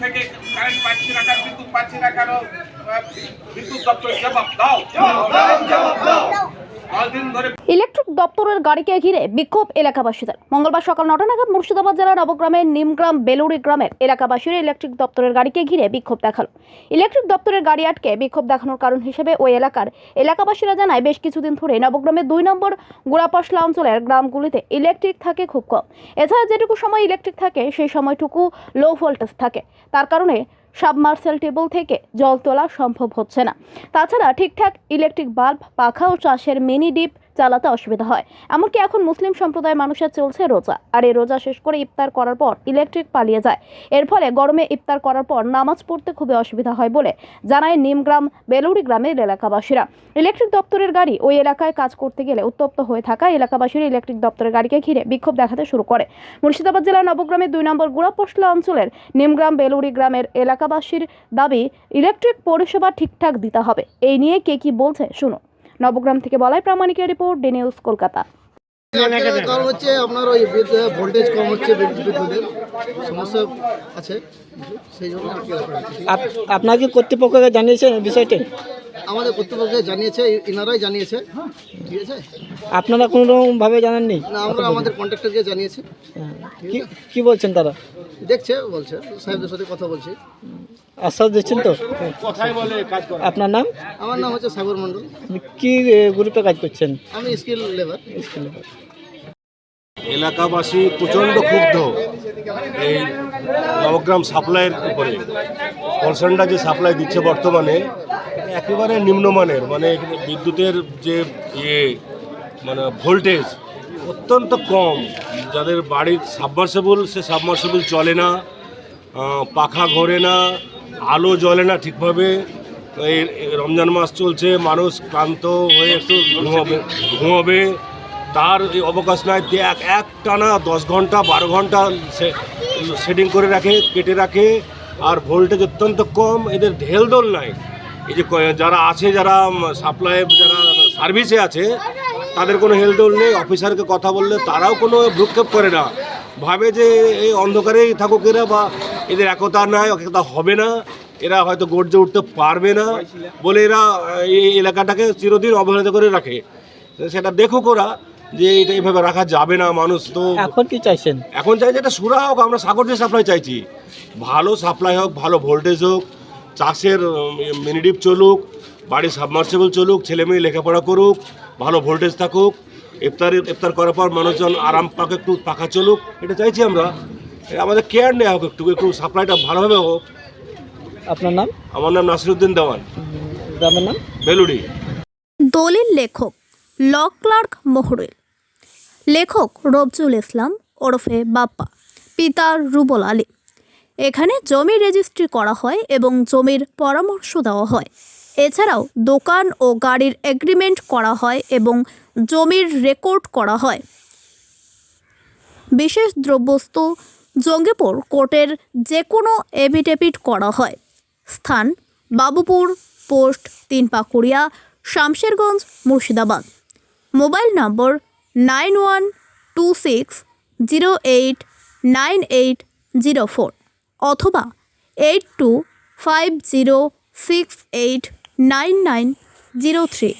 থেকে কারেন্ট পাচ্ছি না কেন বিদ্যুৎ পাচ্ছি না আহ, বিদ্যুৎ দপ্তর জবাব দাও। ইলেকট্রিক দপ্তরের গাড়িকে ঘিরে বিক্ষোভ এলাকাবাসীদের। মঙ্গলবার সকাল নটা নাগাদ মুর্শিদাবাদ জেলার নবগ্রামের নিমগ্রাম বেলুড়ি গ্রামের এলাকাবাসীরা ইলেকট্রিক দপ্তরের গাড়িকে ঘিরে বিক্ষোভ দেখাল। ইলেকট্রিক দপ্তরের গাড়ি আটকে বিক্ষোভ দেখানোর কারণ হিসেবে ওই এলাকার এলাকাবাসীরা জানায়, বেশ কিছুদিন ধরে নবগ্রামের দুই নম্বর গোড়াপশলা অঞ্চলের গ্রামগুলিতে ইলেকট্রিক থাকে খুব কম। এছাড়া যেটুকু সময় ইলেকট্রিক থাকে, সেই সময়টুকু লো ভোল্টেজ থাকে। তার কারণে সাবমার্সেল টেবল থেকে জল তোলা সম্ভব হচ্ছে না। তাছাড়া ঠিকঠাক ইলেকট্রিক বাল্ব, পাখা ও চাষের মিনি ডিপ চালাতে অসুবিধা হয়। এমনকি এখন মুসলিম সম্প্রদায়ের মানুষের চলছে রোজা। আর এই রোজা শেষ করে ইফতার করার পর ইলেকট্রিক পালিয়ে যায়। এর ফলে গরমে ইফতার করার পর নামাজ পড়তে খুবই অসুবিধা হয় বলে জানায় নিমগ্রাম বেলুড়ি গ্রামের এলাকাবাসীরা। ইলেকট্রিক দপ্তরের গাড়ি ওই এলাকায় কাজ করতে গেলে উত্তপ্ত হয়ে থাকা এলাকাবাসীরা ইলেকট্রিক দপ্তরের গাড়িকে ঘিরে বিক্ষোভ দেখাতে শুরু করে। মুর্শিদাবাদ জেলার নবগ্রামের দুই নম্বর গুড়াপশলা অঞ্চলের নিমগ্রাম বেলুড়ি গ্রামের এলাকাবাসীর দাবি, ইলেকট্রিক পরিষেবা ঠিকঠাক দিতে হবে। এই নিয়ে কে কি বলছে শুনুন। নবগ্রাম থেকে বলাই প্রামাণিকের রিপোর্ট ডি নিউজ কলকাতা। কারণ হচ্ছে আপনার ওই ভোল্টেজ কম হচ্ছে বিদ্যুতের সমস্যা আছে সেই জন্য আপনার কি কর্তৃপক্ষকে জানিয়েছেন বিষয়টি? আমাদের কর্তৃপক্ষকে জানিয়েছে ইনারাই জানিয়েছে। ঠিক আছে? আপনারা কোনো রকম ভাবে জানাননি? না আমরা আমাদের কন্ট্রাক্টরকে জানিয়েছি। হ্যাঁ। কি কি বলছেন তারা? দেখছে বলছে সাহেবদের সাথে কথা বলছি। আশ্বাস দিচ্ছেন তো? আপনার নাম? আমার নাম হচ্ছে সাগর মণ্ডল। আপনি কি গ্রুপে কাজ করছেন? আমি স্কিল লেবার। স্কুলে এলাকাবাসী প্রচণ্ড ক্ষুব্ধ এই নবগ্রাম সাপ্লাইয়ের উপরে। কলসেন্ডা যে সাপ্লাই দিচ্ছে বর্তমানে একেবারে নিম্নমানের মানে বিদ্যুতের যে ইয়ে মানে ভোল্টেজ অত্যন্ত কম। যাদের বাড়ির সাবমার্সেবল সে সাবমার্সেবল চলে না পাখা ঘোরে না, আলো জ্বলে না ঠিকভাবে। এই রমজান মাস চলছে, মানুষ ক্লান্ত হয়ে একটু ঘুমাবে ঘুমাবে। তার অবকাশ নাই এক এক টানা দশ ঘণ্টা, বারো ঘণ্টা সেটিং করে রাখে, কেটে রাখে। আর ভোল্টেজ অত্যন্ত কম, এদের ঢেলদোল নাই। এই যে যারা আছে, যারা সাপ্লাই যারা সার্ভিসে আছে তাদের কোনো হেলদোল নেই অফিসারকে কথা বললে তারাও কোনো ভ্রুক্ষেপ করে না। ভাবে যে এই অন্ধকারেই থাকুক এরা বা এদের একতা নাই একতা হবে না এরা হয়তো গর্জে উঠতে পারবে না বলে এরা এই এলাকাটাকে চিরদিন অবহেলিত করে রাখে। সেটা দেখুক ওরা যে এটা এইভাবে রাখা যাবে না মানুষ তো। এখন কি চাইছেন? এখন চাই যে এটা সুরা হোক আমরা সাগর দিয়ে সাপ্লাই চাইছি। ভালো সাপ্লাই হোক ভালো ভোল্টেজ হোক চাষের মিনিডিপ চলুক বাড়ির সাবমার্সেবল চলুক ছেলে মেয়ে লেখাপড়া করুক ভালো ভোল্টেজ থাকুক ইফতার ইফতার করার পর মানুষজন আরাম পাক একটু পাখা চলুক এটা চাইছি আমরা। আমাদের কেয়ার নেওয়া হোক একটু একটু সাপ্লাইটা ভালোভাবে হোক। আপনার নাম? আমার নাম নাসিরুদ্দিন দেওয়ান। গ্রামের নাম? বেলুড়ি। দলিল লেখক ল ক্লার্ক মহরুল। লেখক রবজুল ইসলাম ওরফে বাপ্পা পিতা রুবল আলী। এখানে জমি রেজিস্ট্রি করা হয় এবং জমির পরামর্শ দেওয়া হয়। এছাড়াও দোকান ও গাড়ির এগ্রিমেন্ট করা হয় এবং জমির রেকর্ড করা হয়। বিশেষ দ্রব্যস্তু জঙ্গিপুর কোর্টের যে কোনো এভিডেভিট করা হয়। স্থান, বাবুপুর, পোস্ট তিন Pakuria Samserganj, Murshidabad. Mobile number nine one two six zero eight nine eight zero four অথবা eight two five zero six eight nine nine zero three.